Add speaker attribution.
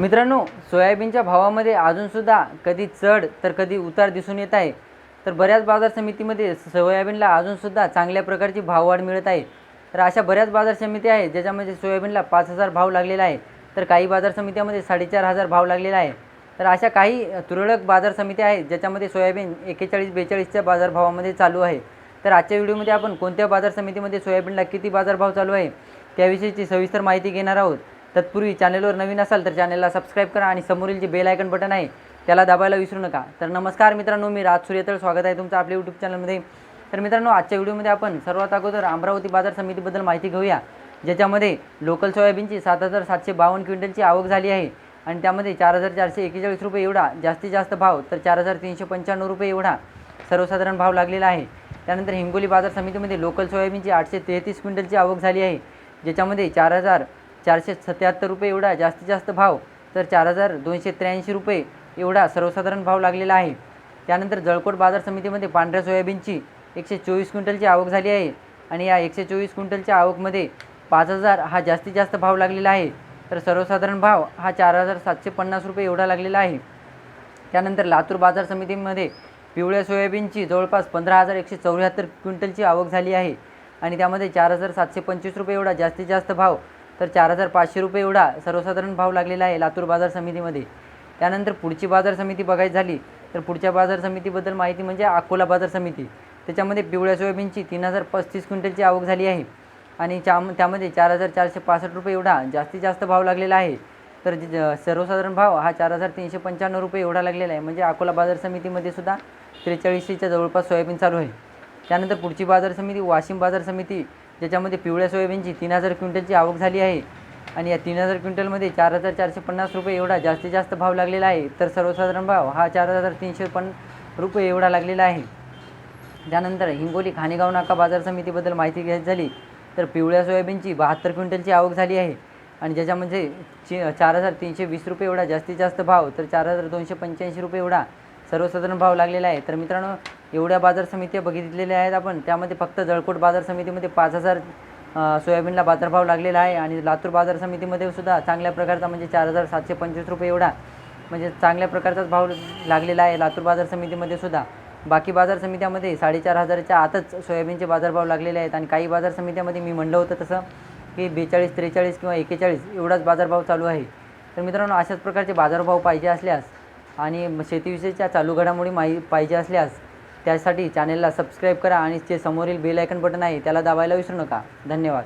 Speaker 1: मित्रांनो सोयाबीनच्या भावामध्ये अजूनसुद्धा कधी चढ तर कधी उतार दिसून येत आहे. तर बऱ्याच बाजार समितीमध्ये सोयाबीनला अजूनसुद्धा चांगल्या प्रकारची भाववाढ मिळत आहे. तर अशा बऱ्याच बाजार समिती आहेत ज्याच्यामध्ये सोयाबीनला पाच हजार भाव लागलेला आहे. तर काही बाजार समित्यामध्ये साडेचार हजार भाव लागलेला आहे. तर अशा काही तुरळक बाजार समित्या आहेत ज्याच्यामध्ये सोयाबीन एकेचाळीस बेचाळीसच्या बाजारभावामध्ये चालू आहे. तर आजच्या व्हिडिओमध्ये आपण कोणत्या बाजार समितीमध्ये सोयाबीनला किती बाजारभाव चालू आहे त्याविषयीची सविस्तर माहिती घेणार आहोत. तत्पूर्वी चॅनलवर नवीन असाल तर चॅनलला सबस्क्राईब करा आणि समोरील जे बेल आयकन बटन आहे त्याला दाबायला विसरू नका. तर नमस्कार मित्रांनो मी राज सूर्यतळ. स्वागत आहे तुमचं आपल्या यूट्यूब चॅनलमध्ये तर मित्रांनो आजच्या व्हिडिओमध्ये आपण सर्वात अगोदर अमरावती बाजार समितीबद्दल माहिती घेऊया ज्याच्यामध्ये लोकल सोयाबीनची सात हजार सातशे बावन्न क्विंटलची आवक झाली आहे आणि त्यामध्ये चार हजार चारशे एकेचाळीस रुपये एवढा जास्तीत जास्त भाव तर चार हजार तीनशे पंच्याण्णव रुपये एवढा सर्वसाधारण भाव लागलेला आहे. त्यानंतर हिंगोली बाजार समितीमध्ये लोकल सोयाबीनची आठशे तेहतीस क्विंटलची आवक झाली आहे ज्याच्यामध्ये चार हजार चारशे सत्याहत्तर रुपये एवढा जास्तीत जास्त भाव तर चार हजार दोनशे त्र्याऐंशी रुपये एवढा सर्वसाधारण भाव लागलेला आहे. त्यानंतर जळकोट बाजार समितीमध्ये पांढऱ्या सोयाबीनची एकशे चोवीस क्विंटलची आवक झाली आहे आणि या एकशे चोवीस क्विंटलच्या आवकमध्ये पाच हजार हा जास्तीत जास्त भाव लागलेला आहे. तर सर्वसाधारण भाव हा चार हजार सातशे पन्नास रुपये एवढा लागलेला आहे. त्यानंतर लातूर बाजार समितीमध्ये पिवळ्या सोयाबीनची जवळपास पंधरा हजार एकशे चौऱ्याहत्तर क्विंटलची आवक झाली आहे आणि त्यामध्ये चार हजार सातशे पंचवीस रुपये एवढा जास्तीत जास्त भाव तर चार हजार पाचशे रुपये एवढा सर्वसाधारण भाव लागलेला आहे लातूर बाजार समितीमध्ये. त्यानंतर पुढची बाजार समिती बघायची झाली तर पुढच्या बाजार समितीबद्दल माहिती म्हणजे अकोला बाजार समिती. त्याच्यामध्ये पिवळ्या सोयाबीनची तीन हजार पस्तीस क्विंटलची आवक झाली आहे आणि चा त्यामध्ये चार हजार चारशे पासष्ट रुपये एवढा जास्तीत जास्त भाव लागलेला आहे. तर सर्वसाधारण भाव हा चार हजार तीनशे पंच्याण्णव रुपये एवढा लागलेला आहे. म्हणजे अकोला बाजार समितीमध्ये सुद्धा त्रेचाळीसशेच्या जवळपास सोयाबीन चालू आहे. त्यानंतर पुढची बाजार समिती वाशिम बाजार समिती ज्याच्यामध्ये पिवळ्या सोयाबीनची तीन हजार क्विंटलची आवक झाली आहे. आणि या तीन हजार क्विंटलमध्ये चार हजार चारशे पन्नास रुपये एवढा जास्तीत जास्त भाव लागलेला आहे. तर सर्वसाधारण भाव हा चार हजार तीनशे पण रुपये एवढा लागलेला आहे. त्यानंतर हिंगोली खाणेगाव नाका बाजार समितीबद्दल माहिती घ्यायची झाली तर पिवळ्या सोयाबीनची बहात्तर क्विंटलची आवक झाली आहे. आणि ज्याच्यामध्ये चे चार हजार तीनशे वीस रुपये एवढा जास्तीत जास्त भाव तर चार हजार दोनशे पंच्याऐंशी रुपये एवढा सर्वसाधारण भाव लागलेला आहे. तर मित्रांनो एवढ्या बाजार समित्या बघितलेल्या आहेत आपण. त्यामध्ये फक्त जळकोट बाजार समितीमध्ये पाच हजार सोयाबीनला बाजारभाव लागलेला आहे आणि लातूर बाजार समितीमध्ये सुद्धा चांगल्या प्रकारचा म्हणजे चार हजार सातशे पंचवीस रुपये एवढा म्हणजे चांगल्या प्रकारचाच भाव लागलेला आहे लातूर बाजार समितीमध्ये सुद्धा. बाकी बाजार समित्यामध्ये साडेचार हजाराच्या आतच सोयाबीनचे बाजारभाव लागलेले आहेत आणि काही बाजार समित्यामध्ये मी म्हणलं होतं तसं की बेचाळीस त्रेचाळीस किंवा एकेचाळीस एवढाच बाजारभाव चालू आहे. तर मित्रांनो अशाच प्रकारचे बाजारभाव पाहिजे असल्यास आणि शेतीविषयीच्या चालू घडामोडी माही पाहिजे असल्यास त्यासाठी चॅनेलला सबस्क्राईब करा आणि जे समोरील बेल आयकन बटन आहे त्याला दाबायला विसरू नका. धन्यवाद.